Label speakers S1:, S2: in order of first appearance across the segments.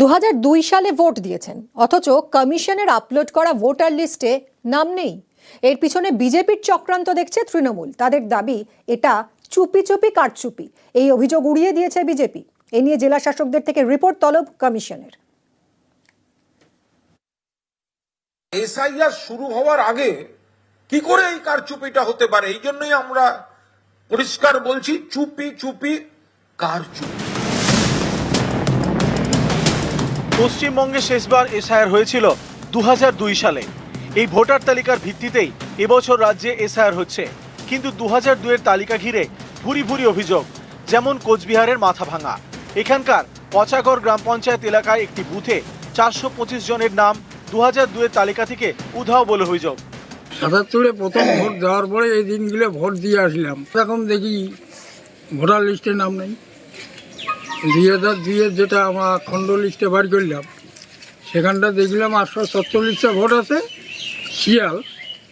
S1: দুহাজার দুই সালে ভোট দিয়েছেন, অথচ কমিশনের আপলোড করা ভোটার লিস্টে নাম নেই। এর পিছনে বিজেপির চক্রান্ত দেখছে তৃণমূল। তাদের দাবি, এটা চুপি চুপি কারচুপি। এই অভিযোগ উড়িয়ে দিয়েছে বিজেপি। এ নিয়ে জেলা শাসকদের থেকে রিপোর্ট তলব কমিশনের।
S2: এসআইআর শুরু হওয়ার আগে কি করে এই কারচুপিটা হতে পারে? এই জন্যই আমরা পরিষ্কার বলছি, চুপি চুপি কারচুপি।
S3: পশ্চিমবঙ্গে শেষবার এসআইআর হয়েছিল দু হাজার দুই সালে। এই ভোটার তালিকার ভিত্তিতেই এবছর রাজ্যে এসআইআর হচ্ছে। কিন্তু দু এর তালিকা ঘিরে ভুরি ভুরি অভিযোগ, যেমন কোচবিহারের মাথা ভাঙা। এখানকার পচাগড় গ্রাম পঞ্চায়েত এলাকায় একটি বুথে চারশো পঁচিশ জনের নাম দু এর তালিকা থেকে উধাও বলে অভিযোগ।
S4: সাতাত্তরে প্রথম ভোট দেওয়ার পরে এই দিনগুলো ভোট দিয়ে আসলাম। এখন দেখি ভোটার লিস্টে নাম নেই। দুই হাজার দুইয়ের যেটা আমরা খণ্ড লিস্টে বার করলাম সেখানটা দেখলাম আটশো সত্তরিশটা ভোট আছে শিয়াল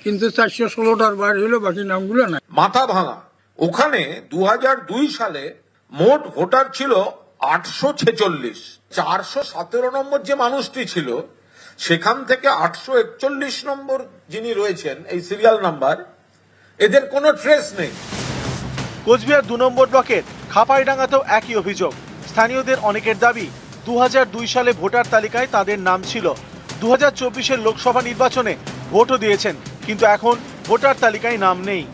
S4: কিন্তু চারশো ষোলোটার বার হলো বাকি নামগুলো নাই।
S2: মাথা ভাঙা। ওখানে দু হাজার দুই সালে মোট ভোটার ছিল আটশো ছেচল্লিশ। চারশো সতেরো নম্বর যে মানুষটি ছিল সেখান থেকে আটশো একচল্লিশ নম্বর যিনি রয়েছেন এই সিরিয়াল নাম্বার এদের কোনো ট্রেস নেই।
S3: কোচবিহার দু নম্বর ব্লকের খাপাইডাঙ্গাতেও একই অভিযোগ। স্থানীয়দের অনেকের দাবি দু হাজার দুই সালে ভোটার তালিকায় তাদের নাম ছিল। দু হাজার লোকসভা নির্বাচনে ভোটও দিয়েছেন, কিন্তু এখন ভোটার তালিকায় নাম নেই।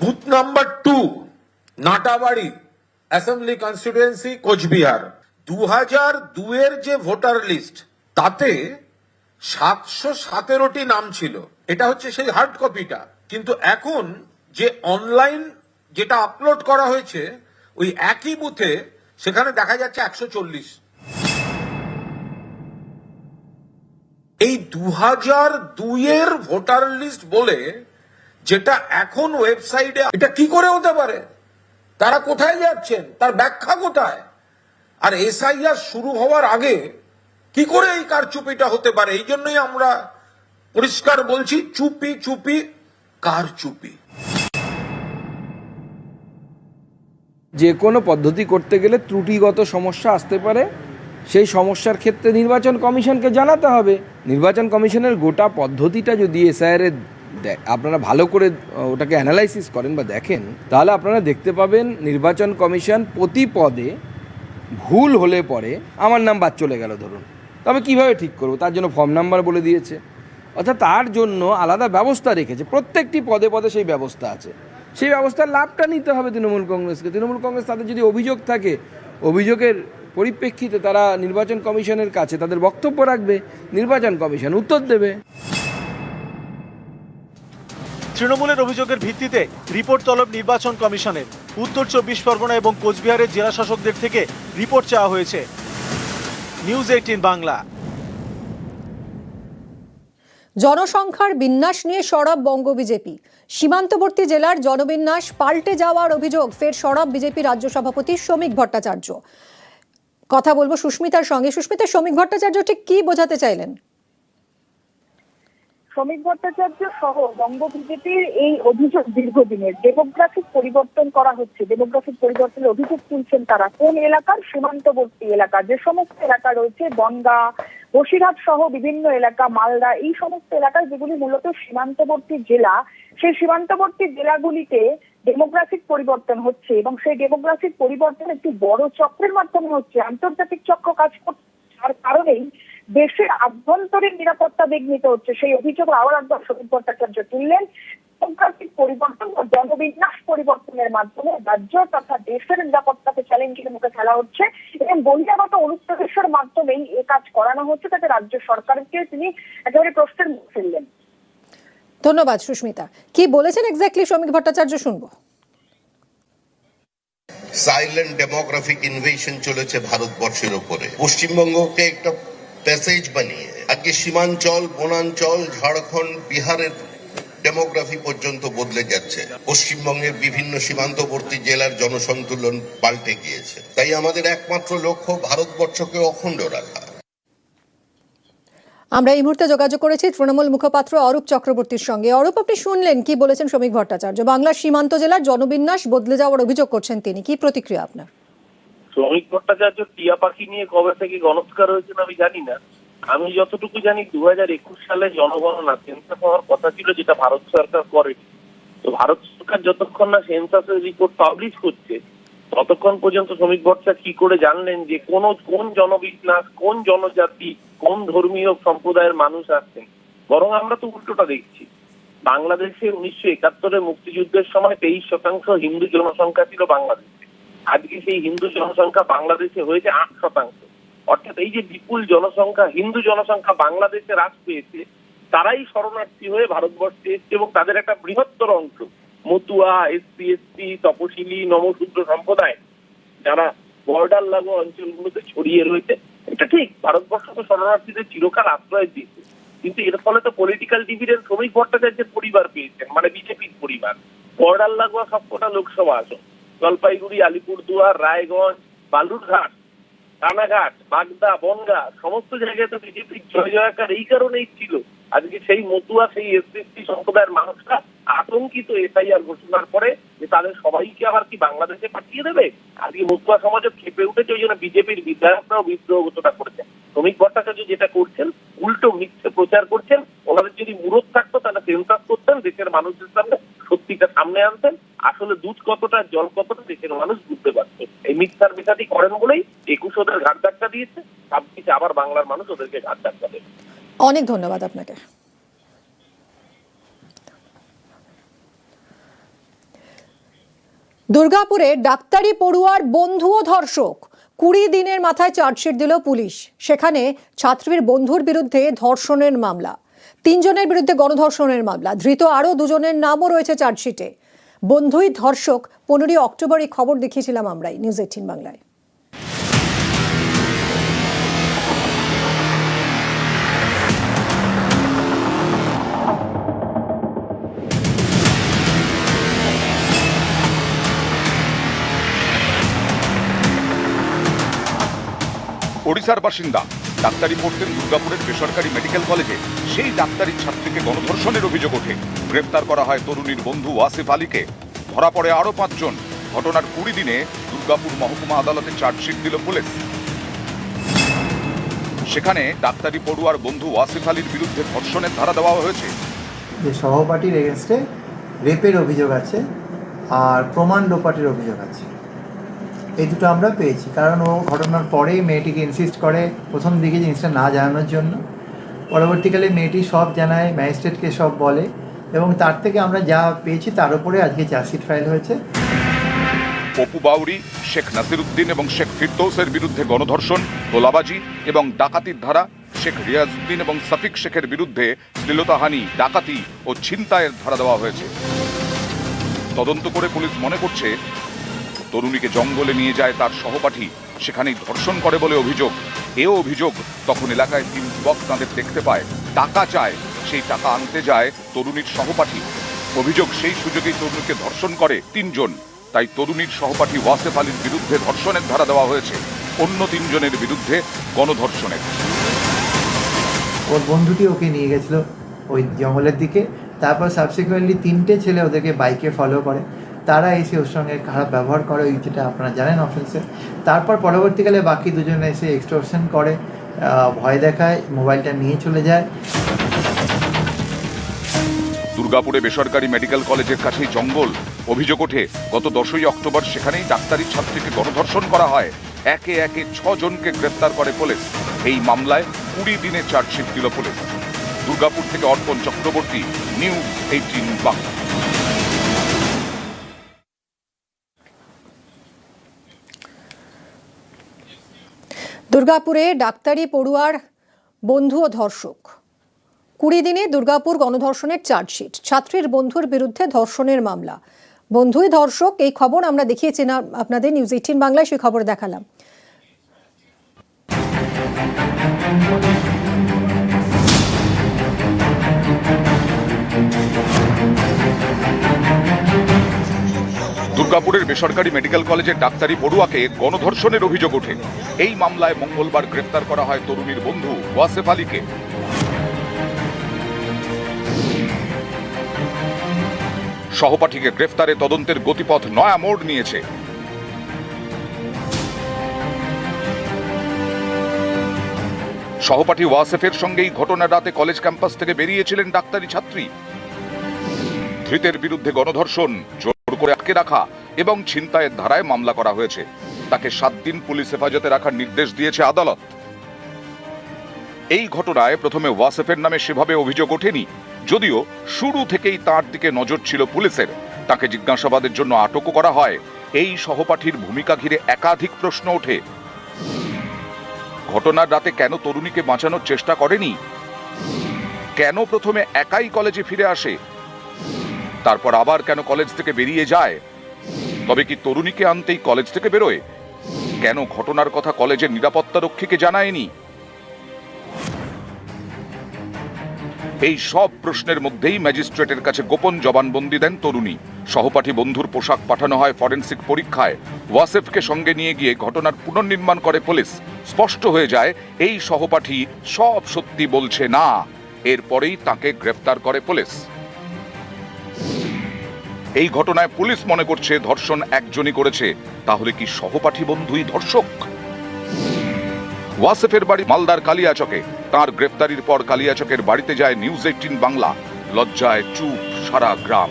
S2: Booth number two, Natabari, assembly constituency, Cooch Behar. দু হাজার দুয়ের যে ভোটার লিস্ট, তাতে সাতশো সতেরোটি নাম ছিল। এটা হচ্ছে সেই হার্ড কপিটা কিন্তু এখন যে অনলাইন যেটা আপলোড করা হয়েছে, ওই একই বুথে সেখানে দেখা যাচ্ছে একশো চল্লিশ। এই দু হাজার দুইয়ের ভোটার লিস্ট বলে যেটা এখন ওয়েবসাইটে, এটা কি করে হতে পারে? তারা কোথায় যাচ্ছেন? তার ব্যাখ্যা কোথায়? আর এসআইআর শুরু হওয়ার আগে কি করে এই কারচুপিটা হতে পারে? এই জন্যই আমরা পরিষ্কার বলছি, চুপি চুপি কারচুপি।
S5: যে কোনো পদ্ধতি করতে গেলে ত্রুটিগত সমস্যা আসতে পারে। সেই সমস্যার ক্ষেত্রে নির্বাচন কমিশনকে জানাতে হবে। নির্বাচন কমিশনের গোটা পদ্ধতিটা যদি এসআইআর আপনারা ভালো করে ওটাকে অ্যানালাইসিস করেন বা দেখেন, তাহলে আপনারা দেখতে পাবেন নির্বাচন কমিশন প্রতি পদে ভুল হলে পরে আমার নাম বাদ চলে গেল ধরুন। তবে কীভাবে ঠিক করব? তার জন্য ফর্ম নাম্বার বলে দিয়েছে। অর্থাৎ তার জন্য আলাদা ব্যবস্থা রেখেছে। প্রত্যেকটি পদে পদে সেই ব্যবস্থা আছে। সেই ব্যবস্থার লাভটা নিতে হবে তৃণমূল কংগ্রেসকে। তৃণমূল কংগ্রেস তাদের যদি অভিযোগ থাকে, অভিযোগের পরিপ্রেক্ষিতে তারা নির্বাচন কমিশনের কাছে তাদের বক্তব্য রাখবে, নির্বাচন কমিশন উত্তর দেবে।
S3: তৃণমূলের অভিযোগের ভিত্তিতে রিপোর্ট তলব নির্বাচন কমিশনের। উত্তর চব্বিশ পরগনা এবং কোচবিহারের জেলা শাসকদের থেকে রিপোর্ট চাওয়া হয়েছে। News eighteen Bangla.
S1: জনসংখ্যার বিন্যাস নিয়ে সরব বঙ্গ বিজেপি। সীমান্তবর্তী জেলার জনবিন্যাস পাল্টে যাওয়ার অভিযোগ ফের সরব বিজেপি রাজ্য সভাপতি শ্রমিক ভট্টাচার্য। কথা বলব সুস্মিতার সঙ্গে। সুস্মিতা, শ্রমিক ভট্টাচার্য ঠিক কি বোঝাতে চাইলেন?
S6: শ্রমিক ভট্টাচার্য সহ বঙ্গ বিজেপির এই অভিযোগ দীর্ঘদিনের। ডেমোগ্রাফিক পরিবর্তন করা হচ্ছে। ডেমোগ্রাফিক পরিবর্তনের অভিযোগ তুলছেন তারা। কোন এলাকার? সীমান্তবর্তী এলাকা। যে সমস্ত এলাকা রয়েছে, বনগা, বসিরহাট সহ বিভিন্ন এলাকা, মালদা, এই সমস্ত এলাকায় যেগুলি মূলত সীমান্তবর্তী জেলা, সেই সীমান্তবর্তী জেলাগুলিতে ডেমোগ্রাফিক পরিবর্তন হচ্ছে এবং সেই ডেমোগ্রাফিক পরিবর্তন একটি বড় চক্রের মাধ্যমে হচ্ছে। আন্তর্জাতিক চক্র কাজ করছে তার কারণেই দেশের আভ্যন্তরীণ নিরাপত্তা বিঘ্নিত হচ্ছে। সেই অভিযোগ আবার একবার শ্রমিক ভট্টাচার্য তুললেন। ডেমোগ্রাফিক পরিবর্তন ও জনবিন্যাস পরিবর্তনের মাধ্যমে রাজ্য তথা দেশের নিরাপত্তাকে চ্যালেঞ্জের মুখে ফেলা হচ্ছে এবং বহিরাগত অনুপ্রবেশের মাধ্যমেই এ কাজ করানো হচ্ছে। তাতে রাজ্য সরকারকে তিনি একেবারে প্রশ্নের মুখ ফেললেন।
S1: ধন্যবাদ সুস্মিতা। কি বলেছেন এক্স্যাক্টলি শ্রমিক ভট্টাচার্য শুনব।
S7: সাইলেন্ট ডেমোগ্রাফিক ইনভেশন চলেছে ভারতবর্ষের উপরে। পশ্চিমবঙ্গকে একটা প্যাসেজ বানিয়ে, আজকে সীমাঞ্চল, বনাঞ্চল, ঝাড়খণ্ড, বিহারের ডেমোগ্রাফি পর্যন্ত বদলে যাচ্ছে। পশ্চিমবঙ্গের বিভিন্ন সীমান্তবর্তী জেলার জনসন্তুলন পাল্টে গিয়েছে। তাই আমাদের একমাত্র লক্ষ্য ভারতবর্ষকে অখণ্ড রাখা।
S1: আমরা এই মুহূর্তে যোগাযোগ করেছি তৃণমূল মুখপাত্র অরূপ চক্রবর্তীর সঙ্গে। অরূপ, আপনি শুনলেন কি বলেছেন শ্রমিক ভট্টাচার্য? বাংলার সীমান্ত জেলার জনবিন্যাস বদলে যাওয়ার অভিযোগ করছেন তিনি। কি প্রতিক্রিয়া আপনার?
S8: শ্রমিক ভট্টাচার্য টিয়া পাখি নিয়ে কবে থেকে গণৎকার হয়েছেন আমি জানি না। আমি যতটুকু জানি দু হাজার একুশ সালে জনগণনা সেন্সাস হওয়ার কথা ছিল যেটা ভারত সরকার করে তো ভারত সরকার যতক্ষণ না সেন্সাসের রিপোর্ট পাবলিশ করছে, ততক্ষণ পর্যন্ত শ্রমিক ভট্টাচার্য কি করে জানলেন যে কোন কোন জনবিন্যাস, কোন জনজাতি, কোন ধর্মীয় সম্প্রদায়ের মানুষ আসছেন? বরং আমরা তো উল্টোটা দেখছি। বাংলাদেশে উনিশশো একাত্তরের মুক্তিযুদ্ধের সময় তেইশ শতাংশ হিন্দু জনসংখ্যা ছিল বাংলাদেশে। আজকে সেই হিন্দু জনসংখ্যা বাংলাদেশে হয়েছে আট শতাংশ। অর্থাৎ এই যে বিপুল জনসংখ্যা, হিন্দু জনসংখ্যা বাংলাদেশে হ্রাস পেয়েছে, তারাই শরণার্থী হয়ে ভারতবর্ষে এসছে এবং তাদের একটা বৃহত্তর অংশ, মতুয়া এসসি এসটি তপশিলি, নমশূদ্র সম্প্রদায়, যারা বর্ডার লাগু অঞ্চলগুলোতে ছড়িয়ে রয়েছে, এটা ঠিক, ভারতবর্ষ তো শরণার্থীদের চিরকাল আশ্রয় দিয়েছে। কিন্তু এর ফলে তো পলিটিক্যাল ডিভিডেন্ড শ্রমিক ভট্টাচার্যের পরিবার পেয়েছেন মানে বিজেপির পরিবার। বর্ডার লাগোয়া সবকটা লোকসভা আসন। জলপাইগুড়ি, আলিপুরদুয়ার, রায়গঞ্জ, বালুরঘাট, রানাঘাট, বাগদা, বনগা, সমস্ত জায়গায় তো বিজেপির জয় জয়াকার এই কারণেই ছিল। আজকে সেই মতুয়া, সেই এসএসটি সম্প্রদায়ের মানুষরা আতঙ্কিত এসআইআর ঘোষণার পরে যে তাদের সবাইকে আবার কি বাংলাদেশে পাঠিয়ে দেবে? আজকে মতুয়া সমাজে খেপে উঠেছে, ওই জন্য বিজেপির বিধায়করাও বিদ্রোহ ঘোষণা করেছেন। শ্রমিক ভট্টাচার্য যেটা করছেন, উল্টো মিথ্যে প্রচার করছেন, ওনাদের যদি মুরত থাকতো, তাহলে সেন্সাস করতেন, দেশের মানুষের সামনে সত্যিটা সামনে আনতেন। আসলে দুধ কতটা, জল কতটা দেশের মানুষ বুঝতে পারত এই মিথ্যার মিথাটি করেন বলেই একুশ ওদের ঘাট ধাক্কা দিয়েছে, ছাব্বিশে আবার বাংলার মানুষ ওদেরকে ঘাট ধাক্কা দেবে।
S1: অনেক ধন্যবাদ আপনাকে। দুর্গাপুরে ডাক্তারি পড়ুয়ার বন্ধুও ধর্ষক। কুড়ি দিনের মাথায় চার্জশিট দিল পুলিশ। সেখানে ছাত্রীর বন্ধুর বিরুদ্ধে ধর্ষণের মামলা। তিনজনের বিরুদ্ধে গণধর্ষণের মামলা। ধৃত আরও দুজনের নামও রয়েছে চার্জশিটে। বন্ধুই ধর্ষক পনেরোই অক্টোবর এই খবর দেখিয়েছিলাম আমরাই নিউজ এইটিন বাংলায়।
S9: ওড়িশার বাসিন্দা। ডাক্তারি পড়তেন দুর্গাপুরের বেসরকারি মেডিকেল কলেজে। সেই ডাক্তারি ছাত্রীকে গণধর্ষণের অভিযোগ ওঠে। গ্রেপ্তার করা হয় তরুণীর বন্ধু ওয়াসিফ আলীকে। ধরা পড়ে আরও পাঁচজন। ঘটনার কুড়ি দিনে দুর্গাপুর মহকুমা আদালতে চার্জশিট দিল পুলিশ। সেখানে ডাক্তারি পড়ুয়ার বন্ধু ওয়াসিফ আলীর বিরুদ্ধে ধর্ষণের ধারা দেওয়া হয়েছে।
S10: যে সহপাঠীর এগেনস্টে রেপের অভিযোগ আছে আর প্রমাণ অভিযোগ আছে। এই দুটো আমরা পেয়েছি। কারণ ও ঘটনার পরেই মেয়েটিকে ইনসিস্ট করে প্রথম দিকে জিনিসটা না জানানোর জন্য। পরবর্তীকালে মেয়েটি সব জানায়, ম্যাজিস্ট্রেটকে সব বলে এবং তার থেকে আমরা যা পেয়েছি তার উপরে আজকে চার্জশিট ফাইল হয়েছে।
S9: পপু বাউরি শেখ নাসিরুদ্দিন এবং শেখ ফিরদৌসের বিরুদ্ধে গণধর্ষণ তোলাবাজি এবং ডাকাতির ধারা, শেখ রিয়াজউদ্দিন এবং সফিক শেখের বিরুদ্ধে শ্লীলতাহানি, ডাকাতি ও ছিনতাইয়ের ধারা দেওয়া হয়েছে। তদন্ত করে পুলিশ মনে করছে তরুণীকে জঙ্গলে নিয়ে যায় তার সহপাঠী। সেখানেই ধর্ষণ করে বলে অভিযোগ। এও অভিযোগ তখন এলাকায় তিন যুবক তাঁদের দেখতে পায়। টাকা চায়, সেই টাকা আনতে যায় তরুণীর সহপাঠী। অভিযোগ সেই সুযোগেই তরুণীকে ধর্ষণ করে তিনজন। তাই তরুণীর সহপাঠী ওয়াসেফ আলীর বিরুদ্ধে ধর্ষণের ধারা দেওয়া হয়েছে। অন্য তিনজনের বিরুদ্ধে গণধর্ষণের।
S10: ওর বন্ধুটি ওকে নিয়ে গেছিল ওই জঙ্গলের দিকে। তারপর সাবসিকুয়েন্টলি তিনটে ছেলে ওদেরকে বাইকে ফলো করে। তারা এসে ওর সঙ্গে খারাপ ব্যবহার করে, ওই যেটা আপনারা জানেন অফেন্সে তারপর পরবর্তীকালে বাকি দুজনে এসে এক্সটোরশন করে ভয় দেখায় মোবাইলটা নিয়ে চলে যায়।
S9: দুর্গাপুরে বেসরকারি মেডিকেল কলেজের কাছেই জঙ্গল। অভিযোগ ওঠে, গত দশই অক্টোবর সেখানেই ডাক্তারি ছাত্রীকে গণধর্ষণ করা হয়। একে একে ছজনকে গ্রেপ্তার করে পুলিশ। এই মামলায় কুড়ি দিনে চার্জশিট দিল পুলিশ। দুর্গাপুর থেকে অর্পণ চক্রবর্তী নিউজ এইটিন বাংলা
S1: দুর্গাপুরে ডাক্তারি পড়ুয়ার বন্ধু ও ধর্ষক। কুড়ি দিনে দুর্গাপুর গণধর্ষণের চার্জশিট। ছাত্রীর বন্ধুর বিরুদ্ধে ধর্ষণের মামলা। বন্ধুই ধর্ষক, এই খবর আমরা দেখিয়েছি না, আপনাদের নিউজ এইটিন বাংলায় সেই খবর দেখালাম।
S9: দুর্গাপুরের বেসরকারি মেডিকেল কলেজের ডাক্তারি বড়ুয়াকে গণধর্ষণের অভিযোগ ওঠে। এই মামলায় মঙ্গলবার গ্রেফতার করা হয় তরুণীর বন্ধু ওয়াসেফ আলীকে। সহপাঠীকে গ্রেফতারে তদন্তের গতিপথ নয়া মোড় নিয়েছে। সহপাঠী ওয়াসেফের সঙ্গেই ঘটনা রাতে কলেজ ক্যাম্পাস থেকে বেরিয়েছিলেন ডাক্তারি ছাত্রী। ধৃতের বিরুদ্ধে গণধর্ষণ, জোর করে আটকে রাখা এবং ছিনতাইয়ের ধারায় মামলা করা হয়েছে। তাকে সাত দিন পুলিশ হেফাজতে রাখার নির্দেশ দিয়েছে আদালত। এই ঘটনায় প্রথমে ওয়াসেফের নামে সেভাবে অভিযোগ ওঠেনি, যদিও শুরু থেকেই তার দিকে নজর ছিল পুলিশের। তাকে জিজ্ঞাসাবাদের জন্য আটকও করা হয়। এই সহপাঠীর ভূমিকা ঘিরে একাধিক প্রশ্ন ওঠে। ঘটনার রাতে কেন তরুণীকে বাঁচানোর চেষ্টা করেনি? কেন প্রথমে একাই কলেজে ফিরে আসে? তারপর আবার কেন কলেজ থেকে বেরিয়ে যায়? তবে কি তরুণীকে আনতেই কলেজ থেকে বেরোয়? কেন ঘটনার কথা কলেজের নিরাপত্তা রক্ষীকে জানায়নি? এই সব প্রশ্নের মধ্যেই ম্যাজিস্ট্রেটের কাছে গোপন জবানবন্দি দেন তরুণী। সহপাঠী বন্ধুর পোশাক পাঠানো হয় ফরেন্সিক পরীক্ষায়। ওয়াসেফকে সঙ্গে নিয়ে গিয়ে ঘটনার পুনর্নির্মাণ করে পুলিশ। স্পষ্ট হয়ে যায়, এই সহপাঠী সব সত্যি বলছে না। এরপরেই তাকে গ্রেফতার করে পুলিশ। এই ঘটনায় পুলিশ মনে করছে ধর্ষণ একজনই করেছে। তাহলে কি সহপাঠী বন্ধুই ধর্ষক? ওয়াসেফের বাড়ি মালদার কালিয়াচকে। তার গ্রেফতারির পর কালিয়াচকের বাড়িতে যায় নিউজ এইটিন বাংলা। লজ্জায় চুপ সারা গ্রাম।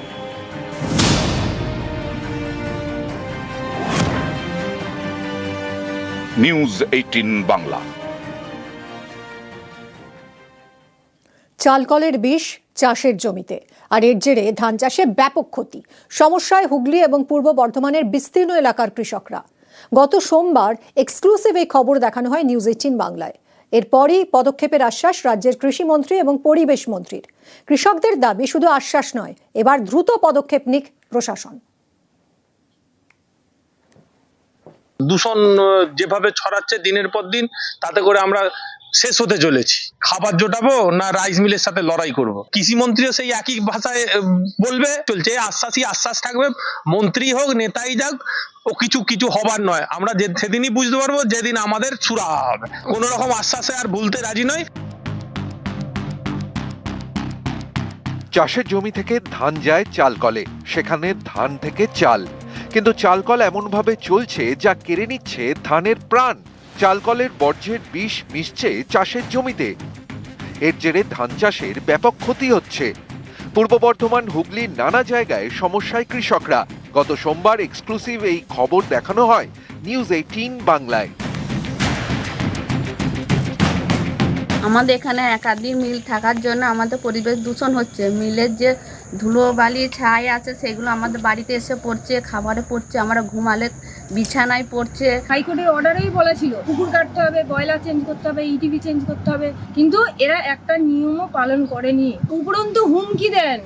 S9: News eighteen Bangla.
S1: চালকলের বিষ চাষের জমিতে। আর এর জেরে ধান চাষে ব্যাপক ক্ষতি। সমস্যায় হুগলি এবং পূর্ব বর্ধমানের বিস্তীর্ণ এলাকার কৃষকরা। গত সোমবার এক্সক্লুসিভ এই খবর দেখানো হয় নিউজ এইটিন বাংলায়। এরপরই পদক্ষেপের আশ্বাস রাজ্যের কৃষিমন্ত্রী এবং পরিবেশ মন্ত্রীর। কৃষকদের দাবি শুধু আশ্বাস নয়, এবার দ্রুত পদক্ষেপ নিক প্রশাসন।
S11: দূষণ যেভাবে ছড়াচ্ছে দিনের পর দিন, তাতে করে আমরা শেষ হতে চলেছি। খাবার জোটাবো না রাইস মিলের সাথে লড়াই করব? কৃষি মন্ত্রীও সেই একই ভাষায় বলবে, চলছে, আশ্বাসই আশ্বাস থাকবে। মন্ত্রী হোক, নেতাই যাক, ও কিছু কিছু হবার নয়। আমরা যে, সেদিনই বুঝতে পারব, যেদিন আমাদের সুরাহা হবে। কোনো রকম আশ্বাসে আর ভুলতে রাজি নয়
S12: চাষের জমি থেকে ধান যায় চাল কলে। সেখানে ধান থেকে চাল। কিন্তু চালকল এমনভাবে চলছে যা কেড়ে নিচ্ছে ধানের প্রাণ। চালকলের বর্জ্যের বিষ মিশছে চাষের জমিতে। এর জেরে ধান চাষের ব্যাপক ক্ষতি হচ্ছে। পূর্ব বর্ধমান হুগলির নানা জায়গায় সমস্যায় কৃষকরা। গত সোমবার এক্সক্লুসিভ এই খবর দেখানো হয় নিউজ এইটিন বাংলায়।
S13: আমাদের এখানে একাধিক মিল থাকার জন্য আমাদের পরিবেশ দূষণ হচ্ছে। মিলের যে ধুলো বালি ছাই আছে সেগুলো আমাদের বাড়িতে এসে পড়ছে খাবারে পড়ছে আমরা ঘুমালে বিছানায় পড়ছে।
S14: হাইকোর্টের অর্ডারেই বলেছিল পুকুর কাটতে হবে বয়লার চেঞ্জ করতে হবে ইটিভি চেঞ্জ করতে হবে কিন্তু এরা একটা নিয়মও পালন করেনি। উপরন্তু হুমকি দেন।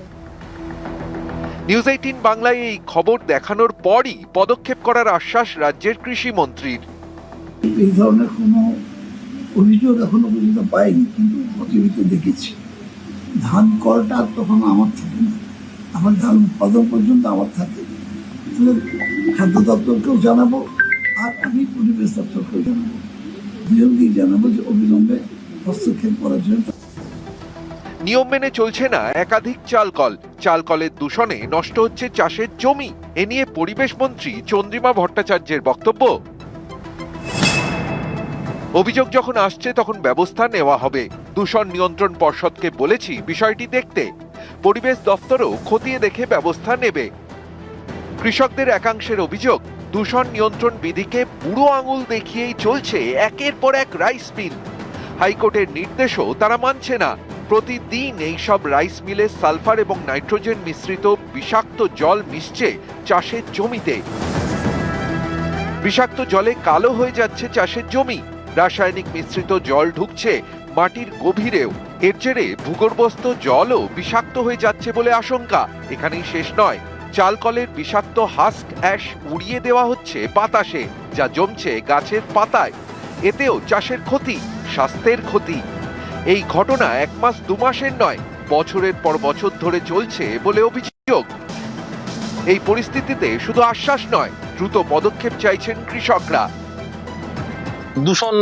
S12: নিউজ এইটিন বাংলায় এই খবর দেখানোর পরই পদক্ষেপ করার আশ্বাস রাজ্যের কৃষিমন্ত্রীর
S4: এই ধরনের কোনো অভিযোগ এখনও পর্যন্ত পাইনি কিন্তু প্রতিনিধিতে দেখেছি। ধান আর তখন আমার থাকে না। আমার ধান উৎপাদন পর্যন্ত আমার থাকে। তাহলে খাদ্য দপ্তরকেও জানাব, আর আমি পরিবেশ দপ্তরকেও জানাব। দুজনকেই জানাব যে অবিলম্বে হস্তক্ষেপ করার জন্য।
S12: নিয়ম মেনে চলছে না একাধিক চালকল চালকলের দূষণে নষ্ট হচ্ছে চাষের জমি। এ নিয়ে পরিবেশ মন্ত্রী চন্দ্রিমা ভট্টাচার্যের বক্তব্য। অভিযোগ যখন আসছে, তখন ব্যবস্থা নেওয়া হবে। দূষণ নিয়ন্ত্রণ পর্ষদকে বলেছি বিষয়টি দেখতে। পরিবেশ দপ্তরও খতিয়ে দেখে ব্যবস্থা নেবে। কৃষকদের একাংশের অভিযোগ, দূষণ নিয়ন্ত্রণ বিধিকে বুড়ো আঙুল দেখিয়েই চলছে একের পর এক রাইস মিল। হাইকোর্টের নির্দেশও তারা মানছে না। প্রতিদিন এই সব রাইস মিলে সালফার এবং নাইট্রোজেন মিশ্রিত বিষাক্ত জল মিশছে চাষের জমিতে। বিষাক্ত জলে কালো হয়ে যাচ্ছে চাষের জমি। রাসায়নিক মিশ্রিত জল ঢুকছে মাটির গভীরেও। এর জেরে ভূগর্ভস্থ জলও বিষাক্ত হয়ে যাচ্ছে বলে আশঙ্কা। এখানেই শেষ নয়। চালকলের বিষাক্ত হাস্ক অ্যাশ উড়িয়ে দেওয়া হচ্ছে বাতাসে, যা জমছে গাছের পাতায়। এতেও চাষের ক্ষতি, স্বাস্থ্যের ক্ষতি। এই ঘটনা এক মাস দু মাসের নয়, বছরের পর বছর ধরে চলছে বলে অভিযোগ। এই পরিস্থিতিতে শুধু আশ্বাস নয়, দ্রুত পদক্ষেপ চাইছেন কৃষকরা।
S11: দূষণ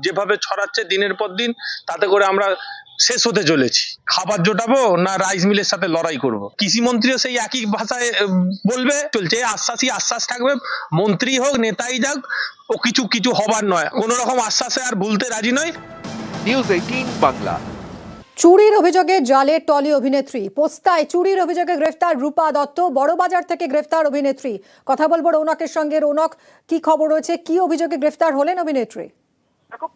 S11: যেভাবে ছড়াচ্ছে দিনের পর দিন, তাতে করে আমরা শেষ হতে চলেছি। খাবার জোটাবো না রাইস মিলের সাথে লড়াই করব? কৃষি মন্ত্রীও সেই একই ভাষায় বলবে, চলছে, আশ্বাসই আশ্বাস থাকবে। মন্ত্রী হোক, নেতাই যাক, ও কিছু কিছু হবার নয়। কোনো রকম আশ্বাসে আর ভুলতে রাজি নয়।
S12: নিউজ এইটিন বাংলা
S1: চুরির অভিযোগে জালে টলি অভিনেত্রী। পোস্তায় চুরির অভিযোগে গ্রেফতার রূপা দত্ত। বড়বাজার থেকে গ্রেফতার অভিনেত্রী। কথা বলব রৌনকের সঙ্গে। রৌনক, কি খবর রয়েছে? কি অভিযোগে গ্রেফতার হলেন অভিনেত্রী?
S15: দেখো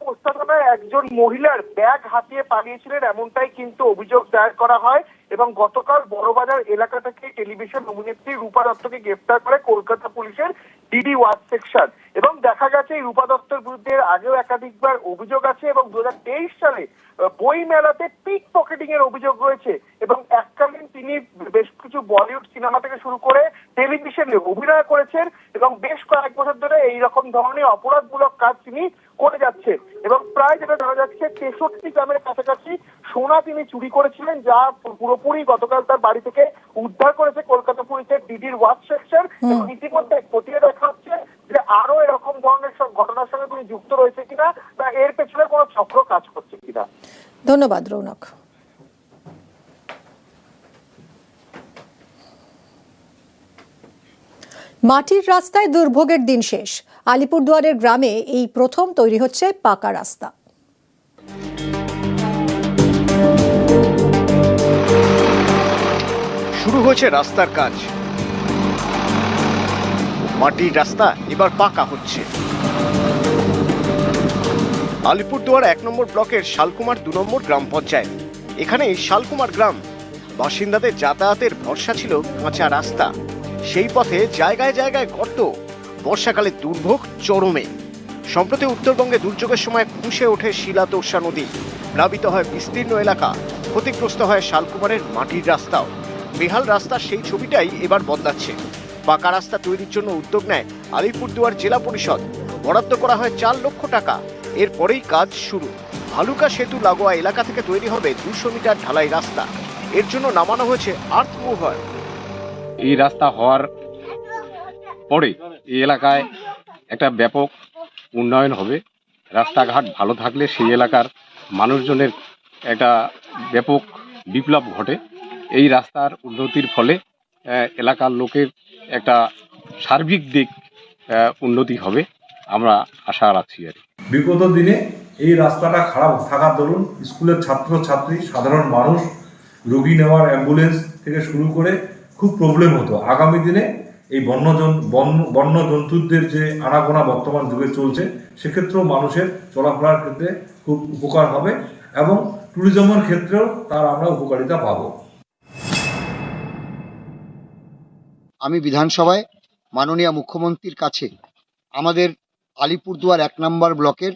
S15: একজন মহিলার ব্যাগ হাতিয়ে পালিয়েছিলেন, এমনটাই কিন্তু অভিযোগ দায়ের করা হয়। এবং গতকাল বড়বাজার এলাকা থেকে টেলিভিশন অভিনেত্রী রূপা দত্তকে গ্রেফতার করে কলকাতা পুলিশের ডিডি ওয়ার্ড সেকশন। এবং দেখা গেছে, এই রূপা দত্তের বিরুদ্ধে আগেও একাধিকবার অভিযোগ আছে এবং দু হাজার তেইশ সালে বই মেলাতে পিক পকেটিং এর অভিযোগ রয়েছে এবং এককালীন তিনি বেশ কিছু বলিউড সিনেমা থেকে শুরু করে টেলিভিশনে অভিনয় করেছেন এবং বেশ কয়েক বছর ধরে এই রকম ধরনের অপরাধমূলক কাজ তিনি করে যাচ্ছেন। এবং প্রায় যেটা জানা যাচ্ছে, তেষট্টি গ্রামের কাছাকাছি সোনা তিনি চুরি করেছিলেন, যা পুরোপুরি গতকাল তার বাড়ি থেকে উদ্ধার করেছে কলকাতা পুলিশের ডিডির ওয়াচ সেকশন এবং ইতিমধ্যে খতিয়ে দেখা হচ্ছে যে আরও এরকম ধরনের সব ঘটনার সঙ্গে তিনি যুক্ত রয়েছে কিনা বা এর পেছনে কোনো চক্র কাজ করছে কিনা।
S1: ধন্যবাদ রৌনক। মাটির রাস্তায় দুর্ভোগের দিন শেষ। আলিপুরদুয়ারের গ্রামে এই প্রথম তৈরি হচ্ছে পাকা রাস্তা।
S16: শুরু হয়েছে রাস্তার কাজ। মাটির রাস্তা এবার পাকা হচ্ছে। আলিপুরদুয়ার এক নম্বর ব্লকের শালকুমার দু নম্বর গ্রাম পঞ্চায়েত। এখানে শালকুমার গ্রাম। বাসিন্দাদের যাতায়াতের ভরসা ছিল কাঁচা রাস্তা। সেই পথে জায়গায় জায়গায় গর্ত। বর্ষাকালে দুর্ভোগ চরমে। সম্প্রতি উত্তরবঙ্গে দুর্যোগের সময় খুঁসে ওঠে শিলা তোর্ষা নদী। প্লাবিত হয় বিস্তীর্ণ এলাকা। ক্ষতিগ্রস্ত হয় শালকুমারের মাটির রাস্তাও। বেহাল রাস্তার সেই ছবিটাই এবার বদলাচ্ছে। পাকা রাস্তা তৈরির জন্য উদ্যোগ নেয় আলিপুরদুয়ার জেলা পরিষদ। বরাদ্দ করা হয় চার লক্ষ টাকা। এরপরেই কাজ শুরু। ভালুকা সেতু লাগোয়া এলাকা থেকে তৈরি হবে দুশো মিটার ঢালাই রাস্তা। এর জন্য নামানো হয়েছে আর্থ মুভার
S17: এই রাস্তা হওয়ার পরে এই এলাকায় একটা ব্যাপক উন্নয়ন হবে। রাস্তাঘাট ভালো থাকলে সেই এলাকার মানুষজনের একটা ব্যাপক বিপ্লব ঘটে। এই রাস্তার উন্নতির ফলে এলাকার লোকের একটা সার্বিক দিক উন্নতি হবে, আমরা আশা রাখছি আর
S18: বিগত দিনে এই রাস্তাটা খারাপ থাকার দরুন স্কুলের ছাত্র ছাত্রী সাধারণ মানুষ, রোগী নেওয়ার অ্যাম্বুলেন্স থেকে শুরু করে খুব প্রবলেম হতো। আগামী দিনে এই বন্যজন বন্য বন্য জন্তুদের যে আনাগোনা বর্তমান যুগে চলছে, সেক্ষেত্রেও মানুষের চলাফেরার ক্ষেত্রে খুব উপকার হবে এবং ট্যুরিজমের ক্ষেত্রেও তার আমরা উপকারিতা পাবো।
S19: আমি বিধানসভায় মাননীয় মুখ্যমন্ত্রীর কাছে আমাদের আলিপুরদুয়ার এক নম্বর ব্লকের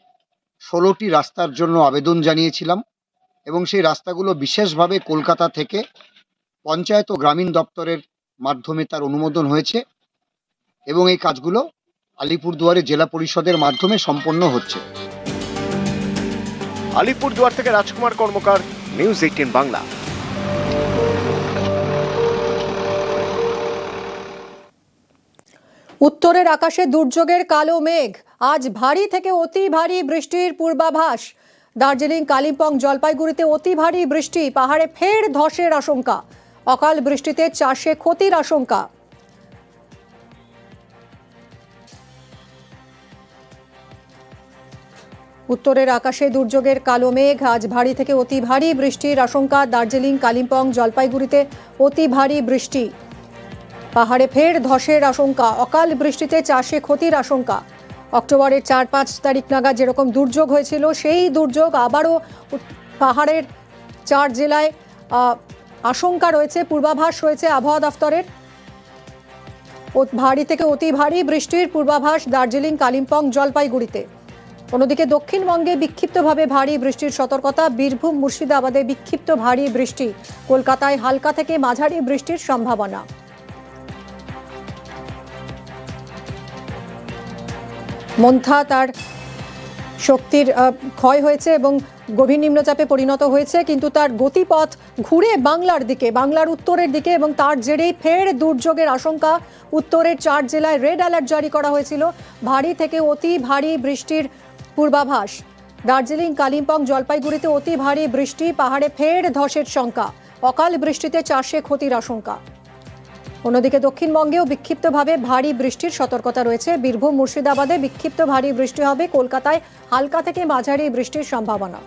S19: ষোলোটি রাস্তার জন্য আবেদন জানিয়েছিলাম এবং সেই রাস্তাগুলো বিশেষভাবে কলকাতা থেকে পঞ্চায়েত ও গ্রামীণ দপ্তরের মাধ্যমে তার অনুমোদন হয়েছে এবং এই কাজগুলো আলিপুরদুয়ারে জেলা পরিষদের মাধ্যমে সম্পন্ন হচ্ছে।
S16: আলিপুরদুয়ার থেকে রাজকুমার কর্মকার, নিউজ এইটিন বাংলা।
S1: উত্তরের আকাশে দুর্যোগের কালো মেঘ। আজ ভারী থেকে অতি ভারী বৃষ্টির পূর্বাভাস। দার্জিলিং, কালিম্পং, জলপাইগুড়িতে অতি ভারী বৃষ্টি, পাহাড়ে ফের ধসের আশঙ্কা। অকাল বৃষ্টিতে চাষে ক্ষতির আশঙ্কা। উত্তরের আকাশে দুর্যোগের কালো মেঘ। আজ ভারী থেকে অতি ভারী বৃষ্টির আশঙ্কা। দার্জিলিং, কালিম্পং, জলপাইগুড়িতে অতি ভারী বৃষ্টি। পাহাড়ে ফের ধসের আশঙ্কা। অকাল বৃষ্টিতে চাষে ক্ষতির আশঙ্কা। অক্টোবরের চার পাঁচ তারিখ নাগাদ যেরকম দুর্যোগ হয়েছিল, সেই দুর্যোগ আবারও পাহাড়ের চার জেলায় আশঙ্কা রয়েছে, পূর্বাভাস রয়েছে আবহাওয়া দফতরের। ভারী থেকে অতি ভারী বৃষ্টির পূর্বাভাস দার্জিলিং, কালিম্পং, জলপাইগুড়িতে। অন্যদিকে দক্ষিণবঙ্গে বিক্ষিপ্তভাবে ভারী বৃষ্টির সতর্কতা, বীরভূম, মুর্শিদাবাদে বিক্ষিপ্ত ভারী বৃষ্টি, কলকাতায় হালকা থেকে মাঝারি বৃষ্টির সম্ভাবনা। মন্থা তার শক্তির ক্ষয় হয়েছে এবং গভীর নিম্নচাপে পরিণত হয়েছে, কিন্তু তার গতিপথ ঘুরে বাংলার দিকে, বাংলার উত্তরের দিকে এবং তার জেরেই ফের দুর্যোগের আশঙ্কা। উত্তরের চার জেলায় রেড অ্যালার্ট জারি করা হয়েছিল। ভারী থেকে অতি ভারী বৃষ্টির পূর্বাভাস। দার্জিলিং, কালিম্পং, জলপাইগুড়িতে অতি ভারী বৃষ্টি, পাহাড়ে ফের ধসের শঙ্কা। অকাল বৃষ্টিতে চাষে ক্ষতির আশঙ্কা। অন্যদিকে দক্ষিণবঙ্গেও বিক্ষিপ্তভাবে ভারী বৃষ্টির সতর্কতা রয়েছে। বীরভূম মুর্শিদাবাদে বিক্ষিপ্ত ভারী বৃষ্টি হবে। কলকাতায় হালকা থেকে মাঝারি বৃষ্টির সম্ভাবনা।